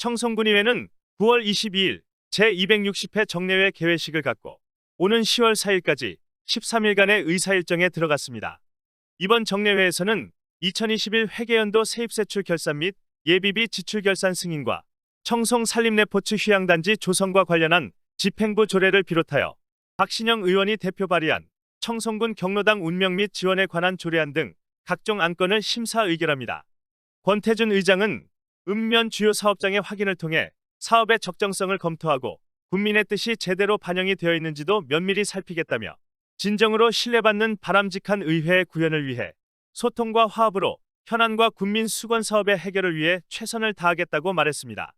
청송군의회는 9월 22일 제260회 정례회 개회식을 갖고 오는 10월 4일까지 13일간의 의사 일정에 들어갔습니다. 이번 정례회에서는 2021 회계연도 세입세출 결산 및 예비비 지출 결산 승인과 청송 산림레포츠 휴양단지 조성과 관련한 집행부 조례를 비롯하여 박신영 의원이 대표 발의한 청송군 경로당 운명 및 지원에 관한 조례안 등 각종 안건을 심사 의결합니다. 권태준 의장은 읍면 주요 사업장의 확인을 통해 사업의 적정성을 검토하고 국민의 뜻이 제대로 반영이 되어 있는지도 면밀히 살피겠다며 진정으로 신뢰받는 바람직한 의회 구현을 위해 소통과 화합으로 현안과 국민 수건 사업의 해결을 위해 최선을 다하겠다고 말했습니다.